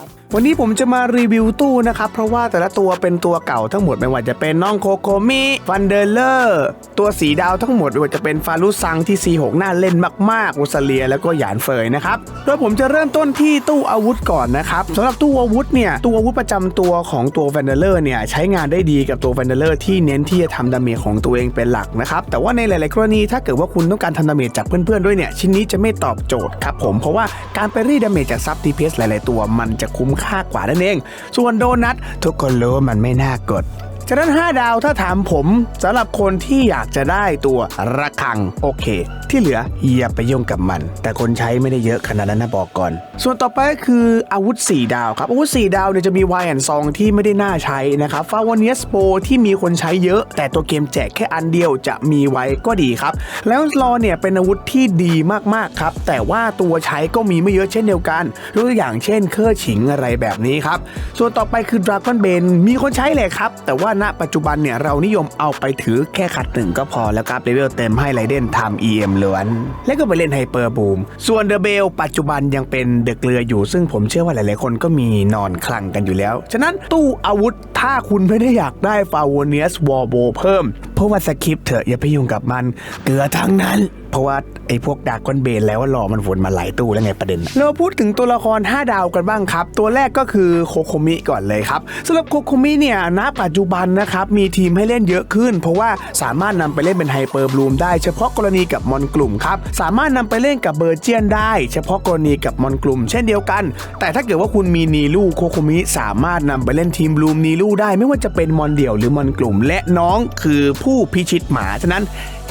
บ วันนี้ผมจะมารีวิวตู้นะครับ เพราะว่าแต่ละตัวเป็นตัวเก่าทั้งหมดไม่ว่าจะเป็นน้องโคโคมิฟันเดอร์เลอร์ตัวสีดาวทั้งหมดไม่ว่าจะเป็นฟารุซังที่ C6 น่าเล่นมากๆอุสเลียแล้วก็หยานเฟยนะครับโดยผมจะเริ่มต้นที่ตู้อาวุธก่อนนะครับสำหรับตู้อาวุธเนี่ยตู้อาวุธประจำตัวของตัวแวนเดอร์เนี่ยใช้งานได้ดีกับตัวแวนเดอร์ที่เน้นที่จะทำดาเมจของตัวเองเป็นหลักนะครับแต่ว่าในหลาย ๆ กรณีถ้าเกิดว่าคุณต้องการทำดาเมจจากเพื่อน ๆ ด้วยเนี่ยชิ้นนี้จะไม่ตอบโจทย์ครับผมเพราะว่าการไปรีดดาเมจจากซับ DPS หลาย ๆ ตัวมันจะคุ้มค่ากว่านั่นเอง ส่วนโดนัททุกคนรู้ว่ามันไม่น่ากด ฉะนั้น 5 ดาวถ้าถามผมสำหรับคนที่อยากจะได้ตัวระคังโอเค ที่เหลืออย่าไปยุ่งกับมัน แต่คนใช้ไม่ได้เยอะขนาดนั้นนะบอกก่อน ส่วนต่อไปก็คืออาวุธ 4 ดาวครับอาวุธ 4 ดาวเนี่ยจะมีวายแอนซองที่ไม่ได้น่าใช้นะครับฟาวเนียสโปที่มีคนใช้เยอะ แต่ตัวเกมแจกแค่อันเดียวจะมีไว้ก็ดีครับ แล้วลอเนี่ยเป็นอาวุธที่ดีมากๆครับแต่ว่าตัวใช้ก็มีไม่เยอะเช่นเดียวกันยกตัวอย่างเช่นเครื่องฉิงอะไรแบบนี้ครับส่วนต่อไปคือดราก้อนเบนมีคนใช้เลยครับแต่ว่าณปัจจุบันเนี่ยเรานิยมเอาไปถือแค่ขัดหนึ่งก็พอแล้วครับเลเวลเต็มให้ไรเดนทำ EM ล้วน แล้วก็ไปเล่นไฮเปอร์บูม ส่วนเดอะเบลปัจจุบันยังเป็นเดอะเกลืออยู่ ซึ่งผมเชื่อว่าหลายๆคนก็มีนอนคลังกันอยู่แล้ว ฉะนั้นตู้อาวุธถ้าคุณไม่ได้อยากได้ฟาวเนียสวอลโบเพิ่ม เพราะว่าสคริปเถอะอย่าไปยุ่งกับมันเกลือทั้งนั้นเพราะว่าไอ้พวกดากอนเบนแล้วรอมันวนมาหลายตู้แล้วไงประเด็นเราพูดถึงตัวละคร 5 ดาวกันบ้างครับ ตัวแรกก็คือโคโคมิก่อนเลยครับสำหรับโคโคมิเนี่ยณปัจจุบันนะครับมีทีมให้เล่นเยอะขึ้น เพราะว่าสามารถนำไปเล่นเป็นไฮเปอร์บลูมได้เฉพาะกรณีกับมอนกลุ่มครับสามารถนำไปเล่นกับเบอร์เจียนได้ เฉพาะกรณีกับมอนกลุ่ม เช่นเดียวกัน แต่ถ้าเกิดว่าคุณมีนีลูโคโคมิสามารถนำไปเล่นทีมบลูมนีลูได้ไม่ว่าจะเป็นมอนเดี่ยวหรือมอนกลุ่ม และน้องคือผู้พิชิตหมาฉะนั้น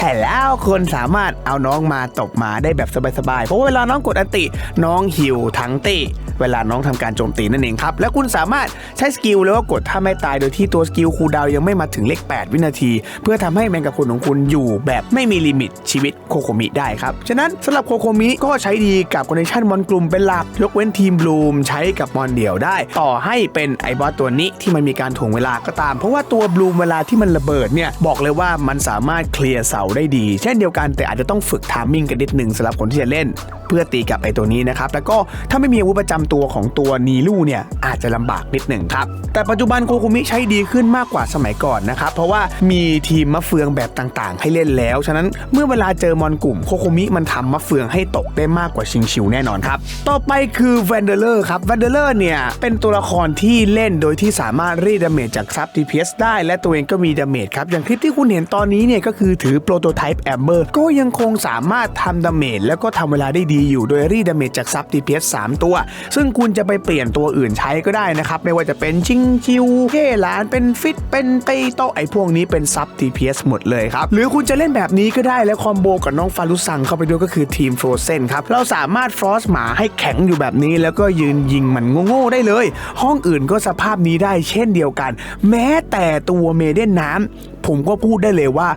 แต่แล้วคนสามารถเอาน้องมาตบมาได้แบบสบายๆ เพราะว่าเวลาน้องกดอันติ น้องหิวทั้งตีเวลาน้องทำการโจมตีนั่นเองครับ แล้วคุณสามารถใช้สกิลแล้วก็กดถ้าไม่ตายโดยที่ตัวสกิลคูดาวยังไม่มาถึงเลข 8 วินาที เพื่อทำให้แมงกะพรุนของคุณอยู่แบบไม่มีลิมิตชีวิตโคโคมิได้ครับ ฉะนั้นสำหรับโคโคมิก็ใช้ดีกับคอนเนคชั่นมอนกลุ่มเป็นหลักยกเว้นทีมบลูมใช้กับมอนเดี่ยวได้ ต่อให้เป็นไอบอสตัวนี้ที่มันมีการถ่วงเวลาก็ตาม เพราะว่าตัวบลูมเวลาที่มันระเบิดเนี่ยบอกเลยว่ามันสามารถเคลียร์เสาได้ดี เช่นเดียวกันแต่อาจจะต้องฝึกทามมิ่งกันนิดหนึ่งสำหรับคนที่จะเล่น เพื่อตีกับไอตัวนี้นะครับ แล้วก็ถ้าไม่มีอาวุธประจำตัวของตัวนีลูเนี่ยอาจจะลำบากนิดหนึ่งครับ แต่ปัจจุบันโคคุมิใช้ดีขึ้นมากกว่าสมัยก่อนนะครับ เพราะว่ามีทีมมะเฟืองแบบต่างๆ ให้เล่นแล้ว ฉะนั้นเมื่อเวลาเจอมอนกลุ่มโคคุมิมันทำมะเฟืองให้ตกได้มากกว่าชิงชิวแน่นอนครับ ต่อไปคือแวนเดอร์ครับแวนเดอร์เนี่ยเป็นตัวละครที่เล่นโดยที่สามารถรีดดาเมจจากซับ DPS ได้ และตัวเองก็มีดาเมจครับอย่างคลิปที่คุณเห็นตอนนี้เนี่ยก็คือถือโปรโตไทป์แอมเบอร์ก็ยังคงสามารถทำดาเมจแล้วก็ทำเวลาได้ดีอยู่โดยรีดาเมจจากซับ DPS 3ตัว ซึ่งคุณจะไปเปลี่ยนตัวอื่นใช้ก็ได้นะครับ ไม่ว่าจะเป็นชิงชิวเฮหลานเป็นฟิตเป็นเตโตไอพวกนี้เป็นซับ DPS หมดเลยครับ หรือคุณจะเล่นแบบนี้ก็ได้แล้วคอมโบกับน้องฟารุซังเข้าไปด้วยก็คือทีมโฟรเซนครับเราสามารถฟรอสหมาให้แข็งอยู่แบบนี้ แล้วก็ยืนยิงมันโง่ๆได้เลย ห้องอื่นก็สภาพนี้ได้เช่นเดียวกัน แม้แต่ตัวเมเดนน้ำ ผมก็พูดได้เลยว่า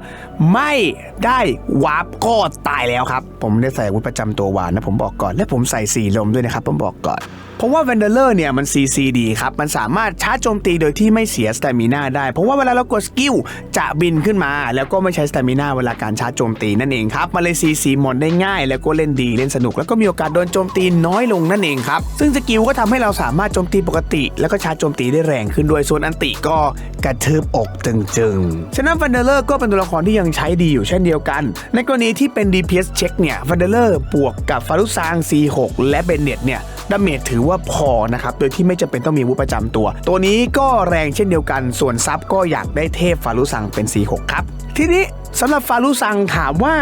ไม่ได้วาร์ปก็ตายแล้วครับ ผมได้ใส่อาวุธประจำตัววานนะผมบอกก่อน และผมใส่สีลมด้วยนะครับ ผมบอกก่อน เพราะว่าแวนเดอร์เนี่ยมัน CC ดีครับ มันสามารถชาร์จโจมตีโดยที่ไม่เสียสเตมินาได้ เพราะว่าเวลาเรากดสกิลจะบินขึ้นมา แล้วก็ไม่ใช้สเตมินาเวลาการชาร์จโจมตีนั่นเองครับมันเลย CC มอนได้ง่าย แล้วก็เล่นดีเล่นสนุก แล้วก็มีโอกาสโดนโจมตีน้อยลงนั่นเองครับซึ่งสกิลก็ทำให้เราสามารถโจมตีปกติ แล้วก็ชาร์จโจมตีได้แรงขึ้นด้วยส่วนอันติก็กระทืบอกจึงๆฉะนั้นฟันเดเลอร์ก็เป็นตัวละครที่ยังใช้ดีอยู่เช่นเดียวกัน ในกรณีที่เป็น DPS เช็คเนี่ยฟันเดเลอร์บวกกับฟารุซาง C6 และเบนเน็ตเนี่ยดาเมจถือว่าพอนะครับ โดยที่ไม่จำเป็นต้องมีวุธประจำตัว ตัวนี้ก็แรงเช่นเดียวกัน ส่วนซับก็อยากได้เทพฟารุซังเป็น C6 ครับ ทีนี้สำหรับฟารุซังถามว่า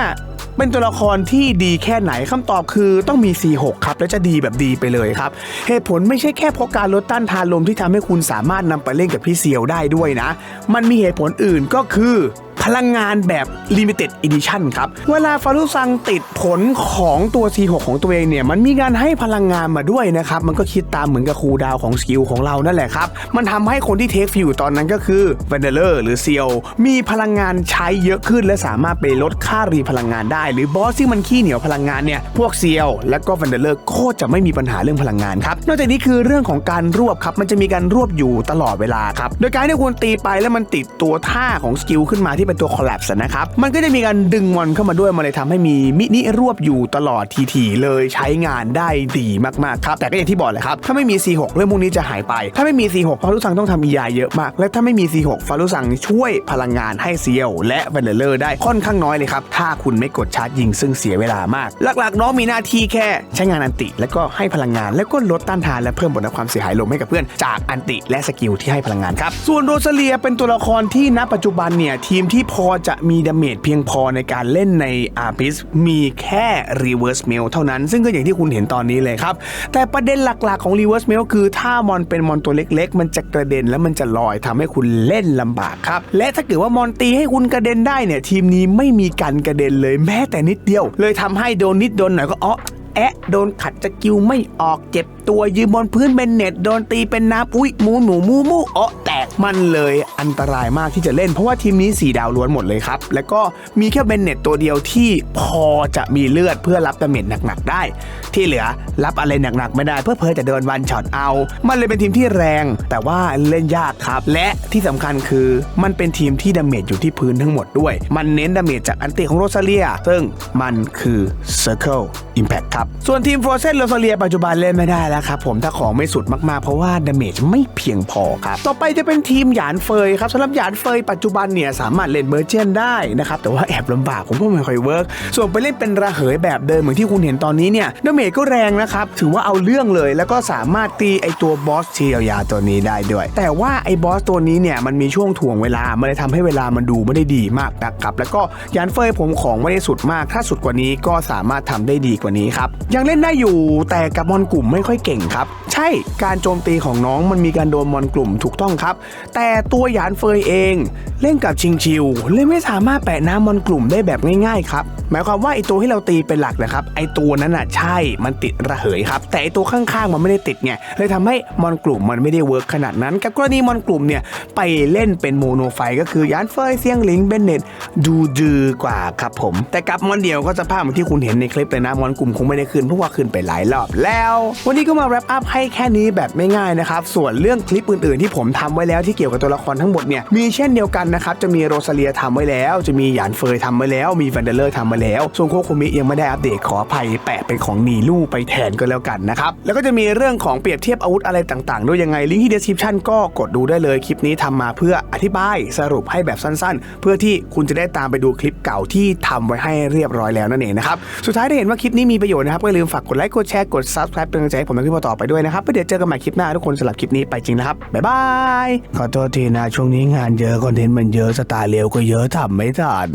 เป็นตัวละครที่ดีแค่ไหนคำตอบคือต้องมี C6 ครับ และจะดีแบบดีไปเลยครับ เหตุผลไม่ใช่แค่เพราะการลดต้านทานลมที่ทำให้คุณสามารถนำไปเล่นกับพี่เซียวได้ด้วยนะ มันมีเหตุผลอื่นก็คือ พลังงานแบบ Limited Edition ครับ เวลาฟารุซังติดผลของตัว C6 ของตัวเองเนี่ย มันมีการให้พลังงานมาด้วยนะครับ มันก็คิดตามเหมือนกับคูดาวของสกิลของเรานั่นแหละครับ มันทำให้คนที่เทคฟิวตอนนั้นก็คือ v a n d e l e r หรือเซียวมีพลังงานใช้เยอะขึ้น และสามารถไปลดค่ารีพลังงานได้ หรือบอสที่มันขี้เหนียวพลังงานเนี่ย พวกเซียว และก็ v a n d e l e r ก็จะไม่มีปัญหาเรื่องพลังงานครับ นอกจากนี้คือเรื่องของการรวบครับ มันจะมีการรวบอยู่ตลอดเวลาครับ โดยการที่คุณตีไปแล้วมันติดตัวท่าของสกิลขึ้นมาที่เป็นตัว collapse นะครับ มันก็จะมีการดึงมอนเข้ามาด้วยมันเลยทำให้มีมินิรวบอยู่ตลอดทีๆเลยใช้งานได้ดีมากๆครับแต่ก็อย่างที่บอกเลยครับถ้าไม่มี C6 เรื่องพวกนี้จะหายไป ถ้าไม่มี C6 ฟารุสังต้องทำ EI เยอะมาก และถ้าไม่มี C6 ฟารุสังช่วยพลังงานให้เซียวและเบนเลอร์ได้ค่อนข้างน้อยเลยครับถ้าคุณไม่กดชาร์จยิงซึ่งเสียเวลามาก หลักๆ น้องมีหน้าที่แค่ใช้งานอันติ แล้วก็ให้พลังงานแล้วก็ลดต้านทานและเพิ่มบทความเสียหายลงให้กับเพื่อนจากอันติและสกิลที่ให้พลังงานครับส่วนโรซเลียเป็นตัวละครที่ณปัจจุบันเนี่ยทีมที่พอจะมีดาเมจเพียงพอในการเล่นในอาร์พิสมีแค่ Reverse Mail เท่านั้น ซึ่งก็อย่างที่คุณเห็นตอนนี้เลยครับ แต่ประเด็นหลักๆของ Reverse Mail คือถ้ามอนเป็นมอนตัวเล็ก ๆ มันจะกระเด็นแล้วมันจะลอยทำให้คุณเล่นลำบากครับ และถ้าเกิดว่ามอนตีให้คุณกระเด็นได้เนี่ยทีมนี้ไม่มีการกระเด็นเลยแม้แต่นิดเดียว เลยทำให้โดนนิดโดนหน่อยก็อ๋อแอะโดนขัดสกิลไม่ออกเจ็บตัวยืนบนพื้นเป็นเน็ตโดนตีเป็นน้ำอุ้ยหมูหนูมูมูอ๋อแตก มันเลยอันตรายมากที่จะเล่น เพราะว่าทีมนี้4ดาวล้วนหมดเลยครับ แล้วก็มีแค่เบนเน็ตตัวเดียวที่พอจะมีเลือดเพื่อรับดาเมจหนักๆได้ ที่เหลือรับอะไรหนักๆไม่ได้เพื่อเพอจะเดินวันช็อตเอา มันเลยเป็นทีมที่แรง แต่ว่าเล่นยากครับ และที่สำคัญคือมันเป็นทีมที่ดาเมจอยู่ที่พื้นทั้งหมดด้วย มันเน้นดาเมจจากอันติของโรซาเลีย ซึ่งมันคือ Circle Impact ครับ ส่วนทีม Frozen โรซาเลียปัจจุบันเล่นไม่ได้แล้วครับผมถ้าของไม่สุดมากๆ เพราะว่าดาเมจไม่เพียงพอครับ ต่อไปจะเป็นทีมหยานเฟยครับสำหรับหยานเฟยปัจจุบันเนี่ยสามารถเล่นเมอร์เจนได้นะครับแต่ว่าแอบลำบากผมก็ไม่ค่อยเวิร์กส่วนไปเล่นเป็นระเหยแบบเดิมเหมือนที่คุณเห็นตอนนี้เนี่ยดาเมจก็แรงนะครับถือว่าเอาเรื่องเลย แล้วก็สามารถตีไอตัวบอสเชียวยาตัวนี้ได้ด้วย แต่ว่าไอบอสตัวนี้เนี่ยมันมีช่วงถ่วงเวลามันเลยทำให้เวลามันดูไม่ได้ดีมากนะครับแล้วก็หยานเฟยผมของไม่ได้สุดมากถ้าสุดกว่านี้ก็สามารถทำได้ดีกว่านี้ครับยังเล่นได้อยู่แต่กับมอนกลุ่มไม่ค่อยเก่งครับ ใช่การโจมตีของน้องมันมีการโดนมอนกลุ่มถูกต้องครับแต่ตัวหยานเฟยเอง เล่นกับชิงชิวเล่นไม่สามารถแปะน้ำมอนกลุ่มได้แบบง่ายๆครับหมายความว่าไอตัวที่เราตีเป็นหลักนะครับไอตัวนั้นอะใช่มันติดระเหยครับ แต่ไอตัวข้างๆมันไม่ได้ติดไงเลยทำให้มอนกลุ่มมันไม่ได้เวิร์กขนาดนั้น กับกรณีมอนกลุ่มเนี่ยไปเล่นเป็นโมโนไฟก็คือยานเฟยเซียงหลิงเบนเน็ตดูดือกว่าครับผม แต่กับมอนเดียวก็สภาพเหมือนที่คุณเห็นในคลิปเลยนะมอนกลุ่มคงไม่ได้ขึ้นเพราะว่าขึ้นไปหลายรอบแล้ว วันนี้ก็มาแรปอัพให้แค่นี้แบบไม่ง่ายนะครับส่วนเรื่องคลิปอื่นๆที่ผมทำไว้แล้วที่เกี่ยวกับตัวละครทั้งหมดเนี่ยมีเช่นเดียวกันนะครับจะมีโรซาเลียทำไว้แล้ว จะมีหยานเฟยทำไว้แล้ว มีแวนเดเลอร์ทำมาแล้ว ส่วนโคโคมิยังไม่ได้อัปเดตขออภัยแปะเป็นของนีลูไปแทนก็แล้วกันนะครับแล้วก็จะมีเรื่องของเปรียบเทียบอาวุธอะไรต่างๆด้วยยังไงลิงก์ที่ description ก็กดดูได้เลยคลิปนี้ทำมาเพื่ออธิบายสรุปให้แบบสั้นๆ เพื่อที่คุณจะได้ตามไปดูคลิปเก่าที่ทำไว้ให้เรียบร้อยแล้วนั่นเองนะครับสุดท้ายได้เห็นว่าคลิปนี้มีประโยชน์นะครับก็อย่าลืมฝากกดไลค์กดแชร์กด subscribe เป็นกำลังใจให้ผมในคลิปต่อไปด้วยนะครับแล้วเดี๋ยวเจอกันใหม่คลิปหน้าทุกคนสำหรับคลิปนี้ไปจริงนะครับบ๊ายบายขอโทษทีนะช่วงนี้งานเยอะคอนเทนต์มันเยอะสไตล์เร็วก็เยอะทำไม่ทัน